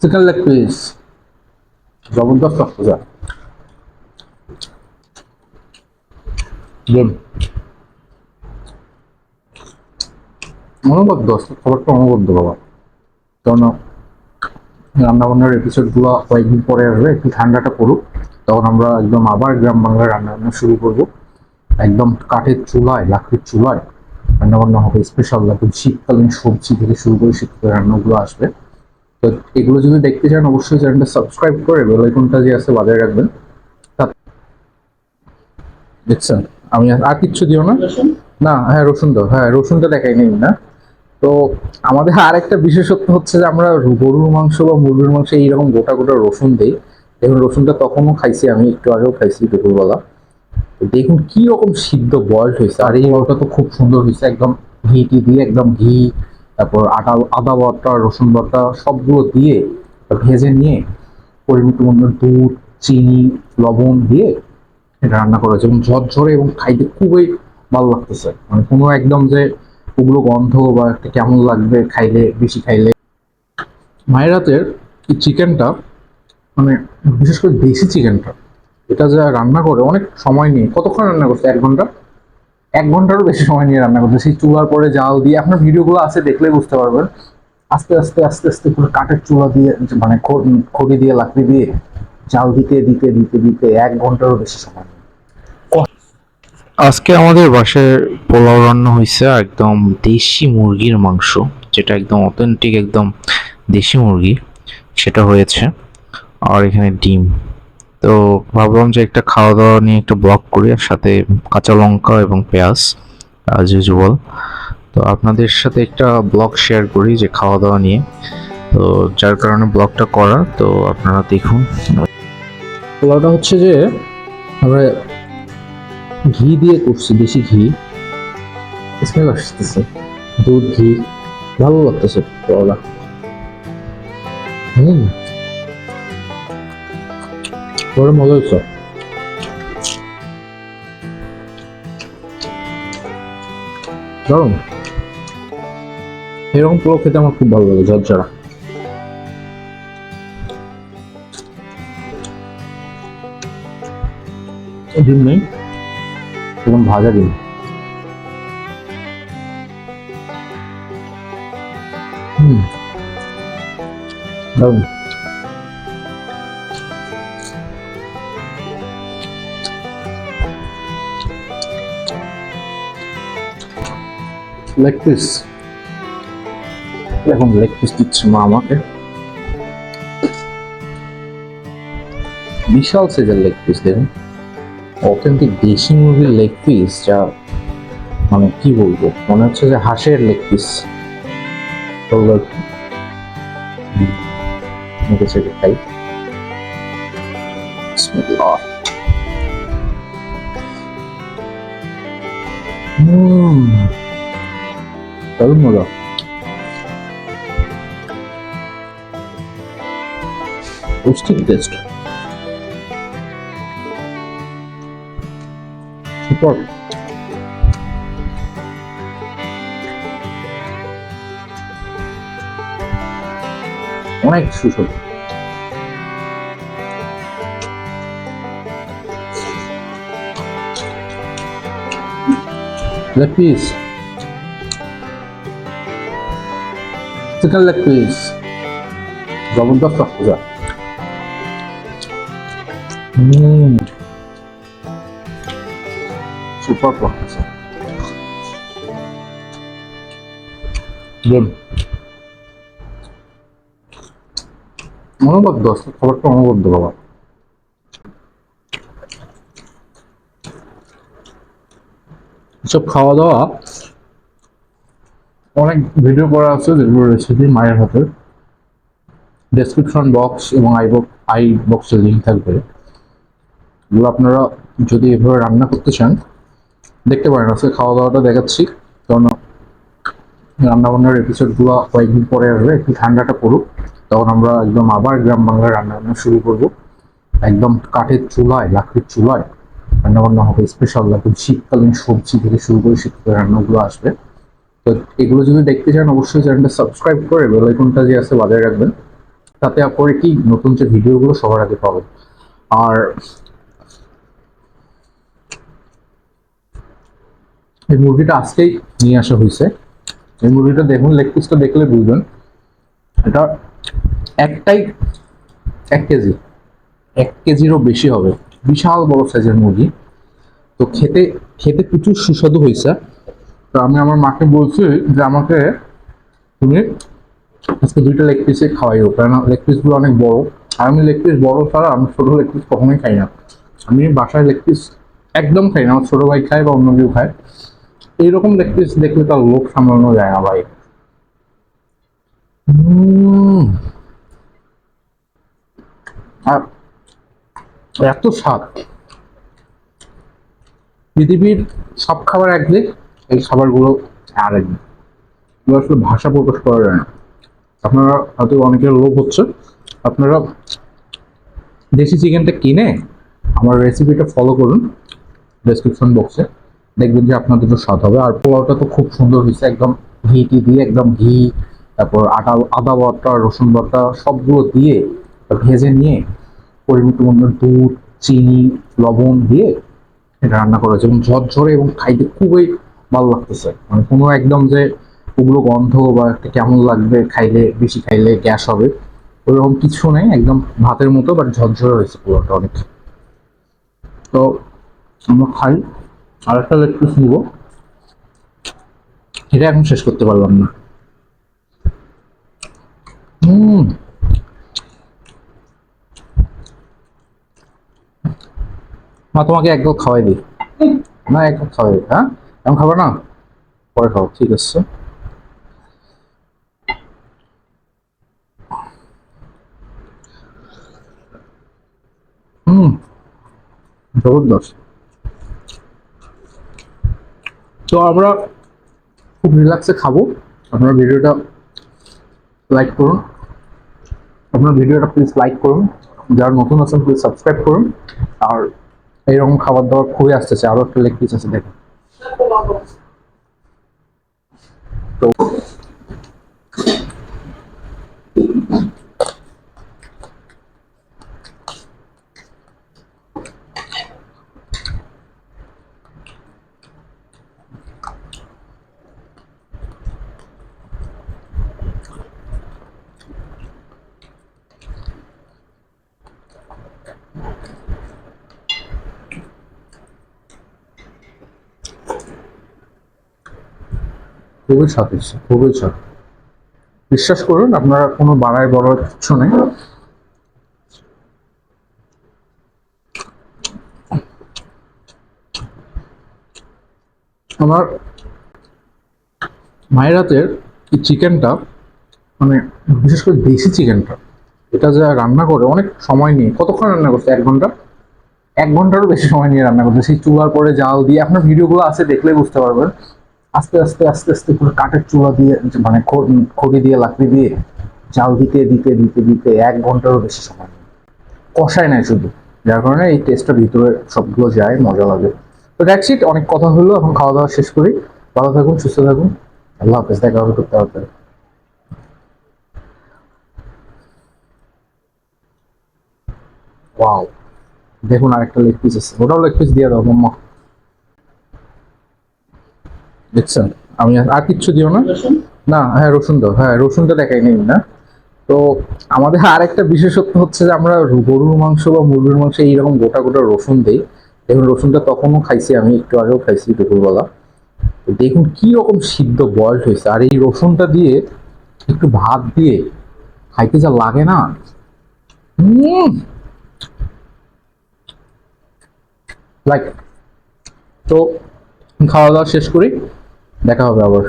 Chicken leg piece জবরদস্ত. অনবদ্য আজকে খাবারটা অনবদ্য বাবা। কারণ রান্নাবান্নার এপিসোডগুলো কয়েকদিন পরে আসবে একটু ঠান্ডাটা পড়ুক তখন আমরা একদম আবার গ্রাম বাংলার রান্নাবান্না শুরু করব। একদম কাঠের চুলায় লাকড়ির চুলায় রান্নাবান্না হবে স্পেশাল একদম শীতকালীন সবজি থেকে শুরু করে শীতকালীন রান্নাগুলো আসবে। তো এগুলো যদি দেখতে চান, অবশ্যই চ্যানেলটা সাবস্ক্রাইব করে বেল আইকনটা যে আছে বাজায় রাখবেন। দেখছেন? আমি আর- আর কিচ্ছু দিও না? না হ্যাঁ রসুন দাও। হ্যাঁ রসুনটা দেখাই নেই না। তো আমাদের আরেকটা বিশেষত্ব হচ্ছে যে আমরা গরুর মাংস বা মুরগির মাংস এইরকম গোটা গোটা রসুন দিই। দেখুন, রসুনটা তখনও খাইছি আমি, একটু আগেও খাইছি দুপুরবেলা। দেখুন কি রকম সিদ্ধ বয়েল হয়েছে। আর এই বলটা তো খুব সুন্দর হয়েছে, একদম ঘি টি দিয়ে একদম ঘি তারপর আটা আদা বাটা, রসুন বাটা সবগুলো দিয়ে ভেজে নিয়ে পরিমিত মতো দুধ, চিনি, লবণ দিয়ে এটা রান্না করা হয়েছে। এবং ঝরঝরে এবং খাইতে খুবই ভালো লাগতেছে। মানে কোনো একদম যে ওগুলো গন্ধ বা একটা কেমন লাগবে খাইলে, বেশি খাইলে। মায়ের হাতের এই চিকেনটা মানে বিশেষ করে দেশি চিকেনটা, এটা যা রান্না করে, অনেক সময় নিয়ে, কতক্ষণ রান্না করছে? এক ঘণ্টা? এক ঘন্টারও বেশি সময় নিয়ে রান্না করছে সেই চুলার পরে জাল দিয়ে আপনার ভিডিওগুলো আছে দেখলে বুঝতে পারবেন। আস্তে আস্তে আস্তে আস্তে পুরো কাঠের চুলা দিয়ে মানে খড়ি দিয়ে, লাকড়ি দিয়ে জাল দিতে দিতে দিতে দিতে এক ঘন্টারও বেশি সময় আজকে আমাদের বাসায় পোলাও রান্না হয়েছে একদম দেশি মুরগির মাংস, যেটা একদম অথেন্টিক একদম দেশি মুরগি, সেটা হয়েছে। আর এখানে ডিম। তো ভাবলাম যে একটা খাওয়া দাওয়া নিয়ে একটা ব্লগ করি, আর সাথে কাঁচা লঙ্কা এবং পেঁয়াজ অ্যাজ ইউজুয়াল তো আপনাদের সাথে একটা ব্লগ শেয়ার করি যে খাওয়া দাওয়া নিয়ে। তো যার কারণে ব্লগটা করা, তো আপনারা দেখুন। পোলাওটা হচ্ছে যে, আমরা ঘি দিয়ে করছি, বেশি ঘি। স্মেল আসতেছে। দুধ, ঘি, ভালো লাগতেছে পোলাওটা হুম। বড় মজা হচ্ছে এরকম পোলাও খেতে আমার খুব ভালো লাগে ঝরঝরা ডিম নেই এবং ভাজা ডিম হুম দারুণ লেগ পিস এখন লেগ পিস দিচ্ছে মা আমাকে। বিশাল সাইজের লেগ পিস দেখুন। অথেন্টিক দেশি মুরগির লেগ পিস যা মানে কি বলব? মনে হচ্ছে যে হাঁসের লেগ পিস খাই বিসমিল্লাহ। হুম। দারুণ মজা পুষ্টিক টেস্ট সুপার অনেক সুস্বাদু leg piece chicken leg piece জবরদস্ত হুম। সুপার প্রসেস খাবারটা অনবদ্য বাবা। সব খাওয়া দাওয়া অনেক ভিডিও করা আছে যেগুলো রেসিপি মায়ের হাতে ডেসক্রিপশন বক্স এবং আই বক্স আই বক্সে লিঙ্ক থাকবে। এগুলো আপনারা যদি এভাবে রান্না করতে চান, দেখতে পারেন, আজকে খাওয়া দাওয়াটা দেখাচ্ছি। কারণ রান্নাবান্নার এপিসোডগুলো কয়েকদিন পরে আসবে, একটু ঠান্ডাটা পড়ুক, তখন আমরা একদম আবার গ্রাম বাংলার রান্নাবান্না শুরু করব। একদম কাঠের চুলায়, লাকড়ির চুলায় রান্নাবান্না হবে। স্পেশাল একদম শীতকালীন সবজি থেকে শুরু করে শীতকালীন রান্নাগুলো আসবে। তো এগুলো যদি দেখতে চান, অবশ্যই চ্যানেলটা সাবস্ক্রাইব করে বেল আইকনটা যে আছে বাজায় রাখবেন। তাতে করে কি নতুন যে ভিডিওগুলো সবার আগে পাবেন। আর এই মুরগিটা আজকেই নিয়ে আসা হয়েছে। এই মুরগিটা দেখুন লেগ পিসটা দেখলে বুঝবেন। এটা একটাই এক কেজি, এক কেজিরও বেশি হবে। বিশাল বড় সাইজের মুরগি। তো খেতে খেতে প্রচুর সুস্বাদু হয়েছে। তো আমি আমার মাকে বলছি যে আমাকে তুমি আজকে দুইটা লেগ পিসে খাওয়াইও কারণ লেগ পিসগুলো অনেক বড়। আর আমি লেগ পিস বড় ছাড়া আমি ছোট লেগ পিস কখনোই খাই না। আমি বাসায় লেগ পিস একদম খাই না, আমার ছোট ভাই খায় বা অন্য কেউ খায়। এইরকম লেগ পিস দেখলে তার লোক সামলানো যায় না ভাই। আর এত স্বাদ। পৃথিবীর সব খাবার একদিক এই খাবারগুলো আর একদিক এগুলো আসলে ভাষা প্রকাশ করা যায় না। আপনারা হয়তো অনেকের লোভ হচ্ছে। আপনারা দেশি চিকেনটা কিনে আমার রেসিপিটা ফলো করুন ডেসক্রিপশন বক্সে দেখবেন যে আপনাদের আপনাদেরও স্বাদ হবে। আর পোলাওটা তো খুব সুন্দর হয়েছে। একদম ঘি টি দিয়ে একদম ঘি, তারপর আটা আদা বাটা, রসুন বাটা সবগুলো দিয়ে ভেজে নিয়ে পরিমিত মতো দুধ, চিনি, লবণ দিয়ে রান্না করা হয়েছে। এবং ঝরঝরে এবং খাইতে খুবই ভালো লাগতেছে। মানে কোনো একদম যে ওগুলো গন্ধ বা একটা কেমন লাগবে খাইলে, বেশি খাইলে গ্যাস হবে ওইরকম কিছু নেই, একদম ভাতের মতো বাট ঝরঝরে হয়েছে পুরোটা অনেক। তো আমরা খাই। আর একটা লেগ পিস নিব। এটা এখন শেষ করতে পারলাম না। হুম। মা, তোমাকে একদম খাওয়াই দিই। না একদম খাওয়াই হ্যাঁ? এখন খাব না? পরে খাও ঠিক আছে। তো আমরা খুব রিল্যাক্সে খাব। আপনার ভিডিওটা লাইক করুন। আপনার ভিডিওটা প্লিজ লাইক করুন। যারা নতুন আছেন প্লিজ সাবস্ক্রাইব করুন। আর এইরকম খাবার দাবার খুবই আসতেছে। আরও একটা লেগ পিস আছে, দেখুন। Tá bom, খুবই স্বাদ খুবই স্বাদ বিশ্বাস করুন, আপনারা কোনো বাড়ায় বড় কিচ্ছু নেই। আমার মায়ের হাতের এই চিকেনটা মানে বিশেষ করে দেশি চিকেনটা, এটা যা রান্না করে, অনেক সময় নিয়ে, কতক্ষণ রান্না করছে? এক ঘণ্টা? এক ঘন্টারও বেশি সময় নিয়ে রান্না করছে। সেই চুলার পরে জাল দিয়ে, আপনার ভিডিওগুলো আছে দেখলেই বুঝতে পারবেন। আস্তে আস্তে আস্তে আস্তে পুরো কাঠের চুলা দিয়ে মানে খড়ি দিয়ে, লাকড়ি দিয়ে জাল দিতে দিতে দিতে দিতে এক ঘন্টারও বেশি সময় কষায় নাই শুধু। যার কারণে এই টেস্টটা ভিতরে সবগুলো যায়, মজা লাগে। তো ইট অনেক কথা হলো, এখন খাওয়া দাওয়া শেষ করি। ভালো থাকুন, সুস্থ থাকুন। আল্লাহ হাফেজ, দেখা হবে তাড়াতাড়ি। ওয়াও দেখুন আরেকটা লেগ পিস আছে। ওটাও লেগ পিস দিয়ে দাও, মাম্মা। দেখছেন আমি আর- আর কিচ্ছু দিও না? না হ্যাঁ রসুন দাও। হ্যাঁ রসুনটা দেখাই নেই না। তো আমাদের আরেকটা বিশেষত্ব হচ্ছে যে আমরা গরুর মাংস বা মুরগির মাংস এইরকম গোটা গোটা রসুন দিই। দেখুন রসুনটা তখনও খাইছি আমি একটু আগেও খাইছি দুপুরবেলা। তো দেখুন কি রকম সিদ্ধ বয়স হয়েছে। আর এই রসুনটা দিয়ে একটু ভাত দিয়ে খাইতে যা লাগে না। লাইক তো খাওয়া দাওয়া শেষ করি। দেখা হবে আবার।